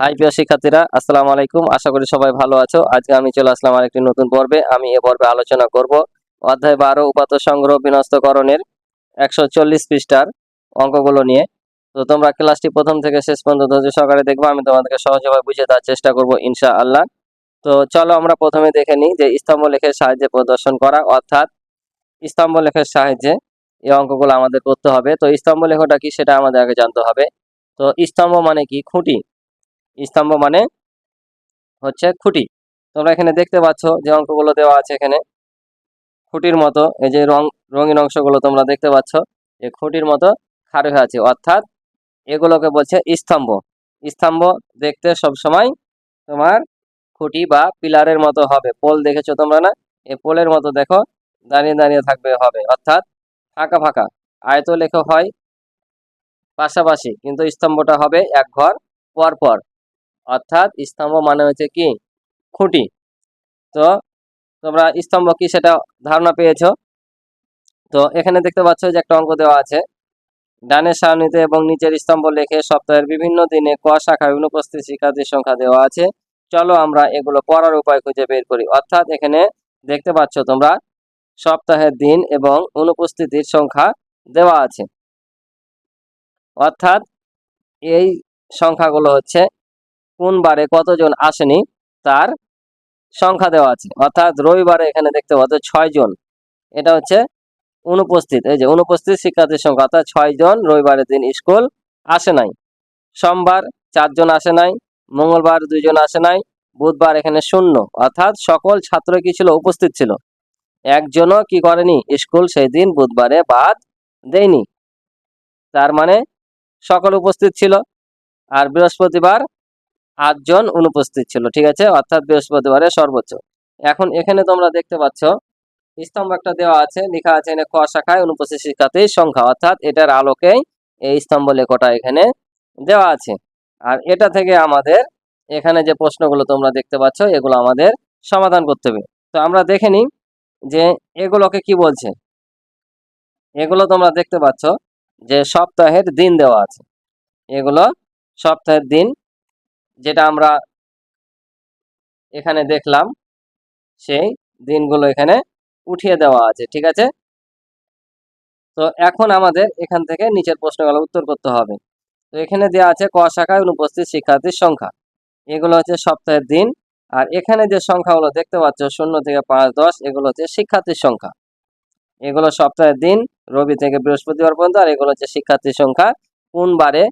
High, প্রিয় শিক্ষার্থীরা, আসসালামু আলাইকুম। আশা করি সবাই ভালো আছো। আজকে আমি চলে আসলাম আরেকটি নতুন পর্বে। আমি এ পর্বে আলোচনা করব অধ্যায় বারো, উপাত্ত সংগ্রহ বিনস্তকরণের একশো চল্লিশ পৃষ্ঠার অঙ্কগুলো নিয়ে। তো তোমরা ক্লাসটি প্রথম থেকে শেষ পর্যন্ত ধৈর্য সহকারে দেখব। আমি তোমাদেরকে সহজভাবে বুঝিয়ে দেওয়ার চেষ্টা করব ইনশা আল্লাহ তো চলো আমরা প্রথমে দেখে নিই যে স্তম্ভ লেখের সাহায্যে প্রদর্শন করা, অর্থাৎ স্তম্ভ লেখের সাহায্যে এই অঙ্কগুলো আমাদের করতে হবে। তো স্তম্ভ লেখটা কি সেটা আমাদের আগে জানতে হবে। তো স্তম্ভ মানে কি? খুঁটি। স্তম্ভ মানে হচ্ছে খুঁটি। তোমরা এখানে দেখতে পাচ্ছ যে অঙ্কগুলো দেওয়া আছে এখানে। খুঁটির মতো এই যে রং রঙিন অংশগুলো তোমরা দেখতে পাচ্ছ এই খুঁটির মতো খাড়ে হয়ে আছে। অর্থাৎ এগুলোকে বলছে স্তম্ভ। স্তম্ভ দেখতে সব সময় তোমার খুঁটি বা পিলারের মতো হবে। পোল দেখেছ তোমরা না? এই পোলের মতো দেখো, দাঁড়িয়ে দাঁড়িয়ে থাকবে, হবে। অর্থাৎ ফাঁকা ফাঁকা। আয়ত লেখ হয় পাশাপাশি, কিন্তু স্তম্ভটা হবে এক ঘর পর পর অর্থাৎ স্তম্ভ মানে হচ্ছে কি? খুঁটি। তো তোমরা স্তম্ভ কি সেটা ধারণা পেয়েছ? তো এখানে দেখতে পাচ্ছ যে একটা অঙ্ক দেওয়া আছে। ডানের সারণীতে এবং নিচের স্তম্ভ লেখে সপ্তাহের বিভিন্ন দিনে ক শাখায় অনুপস্থিত শিক্ষার্থীর সংখ্যা দেওয়া আছে। চলো আমরা এগুলো পড়ার উপায় খুঁজে বের করি। অর্থাৎ এখানে দেখতে পাচ্ছ তোমরা সপ্তাহের দিন এবং অনুপস্থিতির সংখ্যা দেওয়া আছে। অর্থাৎ এই সংখ্যাগুলো হচ্ছে কোন বারে কতজন আসেনি, তার সংখ্যা দেওয়া আছে। অর্থাৎ রবিবারে এখানে দেখতে পাচ্ছ ছয় জন। এটা হচ্ছে অনুপস্থিত। এই যে অনুপস্থিত শিক্ষার্থীর সংখ্যা, অর্থাৎ ছয় জন রবিবারের দিন স্কুল আসে নাই। সোমবার চারজন আসে নাই, মঙ্গলবার দুইজন আসে নাই, বুধবার এখানে শূন্য। অর্থাৎ সকল ছাত্র কি ছিল? উপস্থিত ছিল। একজনও কি করেনি? স্কুল সেই দিন বুধবারে বাদ দেয়নি। তার মানে সকল উপস্থিত ছিল। আর বৃহস্পতিবার আটজন অনুপস্থিত ছিল, ঠিক আছে? অর্থাৎ বৃহস্পতিবারে সর্বোচ্চ। এখন এখানে তোমরা দেখতে পাচ্ছ, স্তম্ভ একটা দেওয়া আছে, লেখা আছে এখানে ক শাখায় অনুপস্থিত শিক্ষার্থীর সংখ্যা, অর্থাৎ এটার আলোকেই এই স্তম্ভ লেখটা এখানে দেওয়া আছে। আর এটা থেকে আমাদের এখানে যে প্রশ্নগুলো তোমরা দেখতে পাচ্ছ, এগুলো আমাদের সমাধান করতে হবে। তো আমরা দেখে নিই যে এগুলোকে কি বলছে। এগুলো তোমরা দেখতে পাচ্ছ যে সপ্তাহের দিন দেওয়া আছে। এগুলো সপ্তাহের দিন যেটা আমরা এখানে দেখলাম, সেই দিনগুলো এখানে উঠিয়ে দেওয়া আছে, ঠিক আছে? তো এখন আমাদের এখান থেকে নিচের প্রশ্নগুলো উত্তর করতে হবে। তো এখানে দেওয়া আছে, ক শাখায় অনুপস্থিত শিক্ষার্থীর সংখ্যা। এগুলো হচ্ছে সপ্তাহের দিন, আর এখানে যে সংখ্যাগুলো দেখতে পাচ্ছ, শূন্য থেকে পাঁচ, দশ, এগুলো হচ্ছে শিক্ষার্থীর সংখ্যা। এগুলো সপ্তাহের দিন, রবি থেকে বৃহস্পতিবার পর্যন্ত, আর এগুলো হচ্ছে শিক্ষার্থীর সংখ্যা। কোন বারে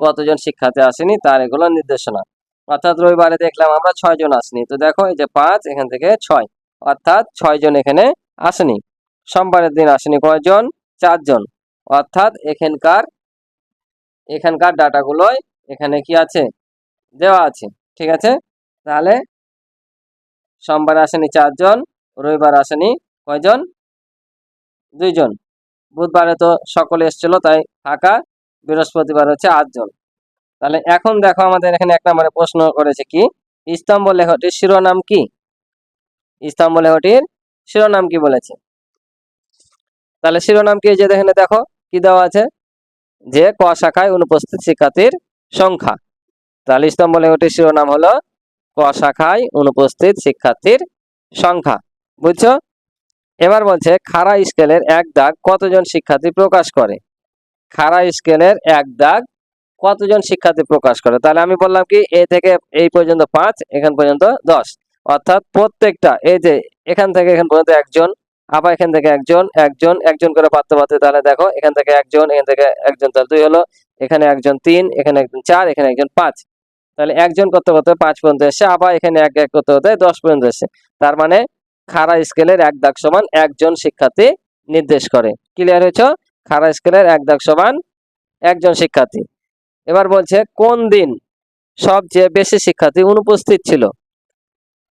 কতজন শিক্ষার্থী আসেনি তার এগুলো নির্দেশনা। অর্থাৎ রবিবারে দেখলাম আমরা ছয় জন আসেনি। তো দেখো এই যে পাঁচ, এখান থেকে ছয়। অর্থাৎ ছয় জন এখানে আসেনি। সোমবারের দিন আসেনি কয়জন? চারজন। অর্থাৎ এখানকার এখানকার ডাটাগুলোই এখানে কি আছে? দেওয়া আছে। ঠিক আছে? তাহলে সোমবার আসেনি চারজন, রবিবার আসেনি কয়জন? দুইজন। বুধবারে তো সকলে এসেছিল, তাই ফাঁকা। বৃহস্পতিবার হচ্ছে আটজন তাহলে এখন দেখো আমাদের এখানে এক নম্বরে প্রশ্ন করেছে কি? স্তম্ভ লেখটির শিরোনাম কি? স্তম্ভ লেখটির শিরোনাম কি বলেছে? তাহলে শিরোনাম কি? যে এখানে দেখো, কি দেওয়া আছে? যে ক শাখায় অনুপস্থিত শিক্ষার্থীর সংখ্যা। তাহলে স্তম্ভ লেখটির শিরোনাম হলো ক শাখায় অনুপস্থিত শিক্ষার্থীর সংখ্যা। বুঝছ? এবার বলছে, খাড়া স্কেলের এক দাগ কতজন শিক্ষার্থী প্রকাশ করে? খাড়া স্কেলের এক দাগ কতজন শিক্ষার্থী প্রকাশ করে? তাহলে আমি বললাম কি, এ থেকে এই পর্যন্ত পাঁচ, এখান পর্যন্ত দশ। অর্থাৎ প্রত্যেকটা, এই যে এখান থেকে এখান পর্যন্ত একজন, আবার এখান থেকে একজন একজন একজন করে পাত্র পাত্রে তাহলে দেখো, এখান থেকে একজন, এখান থেকে একজন, তাহলে দুই হলো, এখানে একজন তিন, এখানে একজন চার, এখানে একজন পাঁচ। তাহলে একজন করতে করতে পাঁচ পর্যন্ত এসছে, আবার এখানে এক এক করতে করতে দশ পর্যন্ত এসছে। তার মানে খাড়া স্কেলের এক দাগ সমান একজন শিক্ষার্থী নির্দেশ করে। ক্লিয়ার হয়েছ? খাড়া স্কেলের এক দাগ সমান একজন শিক্ষার্থী। এবার বলছে, কোন দিন সবচেয়ে বেশি শিক্ষার্থী অনুপস্থিত ছিল?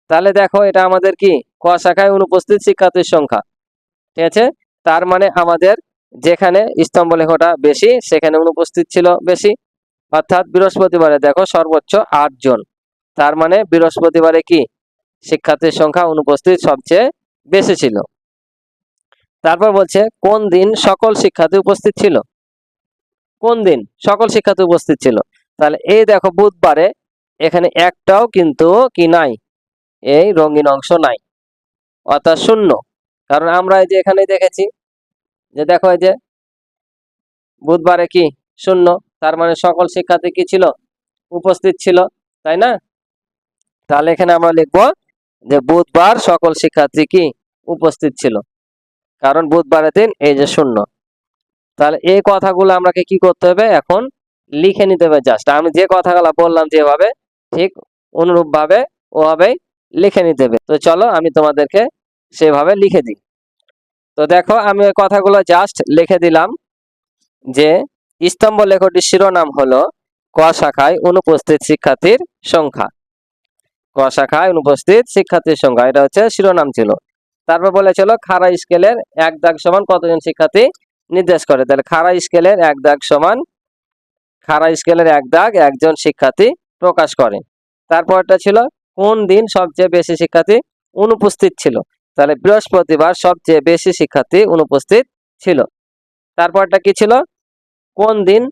তাহলে দেখো, এটা আমাদের কি? ক শাখায় অনুপস্থিত শিক্ষার্থীর সংখ্যা। ঠিক আছে? তার মানে আমাদের যেখানে স্তম্ভ লেখটা বেশি, সেখানে অনুপস্থিত ছিল বেশি। অর্থাৎ বৃহস্পতিবারে দেখো, সর্বোচ্চ আট জন। তার মানে বৃহস্পতিবারে কি? শিক্ষার্থীর সংখ্যা অনুপস্থিত সবচেয়ে বেশি ছিল। তারপর বলছে, কোন দিন সকল শিক্ষার্থী উপস্থিত ছিল? কোন দিন সকল শিক্ষার্থী উপস্থিত ছিল? তাহলে এই দেখো বুধবারে এখানে একটাও কিন্তু কি নাই, এই রঙিন অংশ নাই, অর্থাৎ শূন্য। কারণ আমরা এই যে এখানে দেখেছি যে দেখো এই যে বুধবারে কি শূন্য, তার মানে সকল শিক্ষার্থী কি ছিল? উপস্থিত ছিল, তাই না? তাহলে এখানে আমরা লিখব যে বুধবার সকল শিক্ষার্থী কি উপস্থিত ছিল? কারণ বুধবারের দিন এই যে শূন্য। তাহলে এই কথাগুলো আমাকে কি করতে হবে? এখন লিখে নিতে হবে জাস্ট আমি যে কথাগুলো বললাম যেভাবে, ঠিক অনুরূপ ভাবে ওভাবেই লিখে নিতে হবে। তো চলো আমি তোমাদেরকে সেভাবে লিখে দিই। তো দেখো, আমি ওই কথাগুলো জাস্ট লিখে দিলাম যে, স্তম্ভ লেখটির শিরোনাম হলো ক শাখায় অনুপস্থিত শিক্ষার্থীর সংখ্যা। ক শাখায় অনুপস্থিত শিক্ষার্থীর সংখ্যা, এটা হচ্ছে শিরোনাম ছিল। তারপর বলেছিল খাড়া স্কেলের এক দাগ সমান কতজন শিক্ষার্থী নির্দেশ করে? তাহলে খাড়া স্কেলের এক দাগ সমান, খাড়া স্কেলের এক দাগ একজন শিক্ষার্থী প্রকাশ করে। তারপরটা ছিল কোন দিন সবচেয়ে বেশি শিক্ষার্থী অনুপস্থিত ছিল? তাহলে বৃহস্পতিবার সবচেয়ে বেশি শিক্ষার্থী অনুপস্থিত ছিল। তারপরটা কি ছিল? কোন দিন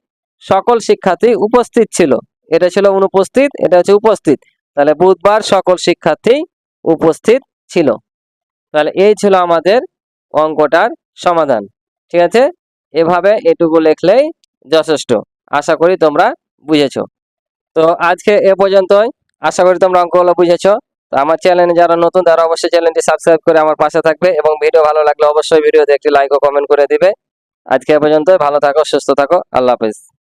সকল শিক্ষার্থী উপস্থিত ছিল? এটা ছিল অনুপস্থিত, এটা হচ্ছে উপস্থিত। তাহলে বুধবার সকল শিক্ষার্থী উপস্থিত ছিল। তাহলে এই ছিল আমাদের অঙ্কটার সমাধান, ঠিক আছে? এভাবে এটুকু লিখলেই যথেষ্ট, আশা করি তোমরা বুঝেছ। তো আজকে এ পর্যন্তই, আশা করি তোমরা অঙ্কগুলো বুঝেছ। তো আমার চ্যানেলে যারা নতুন, তারা অবশ্যই চ্যানেলটি সাবস্ক্রাইব করে আমার পাশে থাকবে এবং ভিডিও ভালো লাগলে অবশ্যই ভিডিওতে একটি লাইক ও কমেন্ট করে দিবে। আজকে এ পর্যন্ত ভালো থাকো, সুস্থ থাকো, আল্লাহ হাফেজ।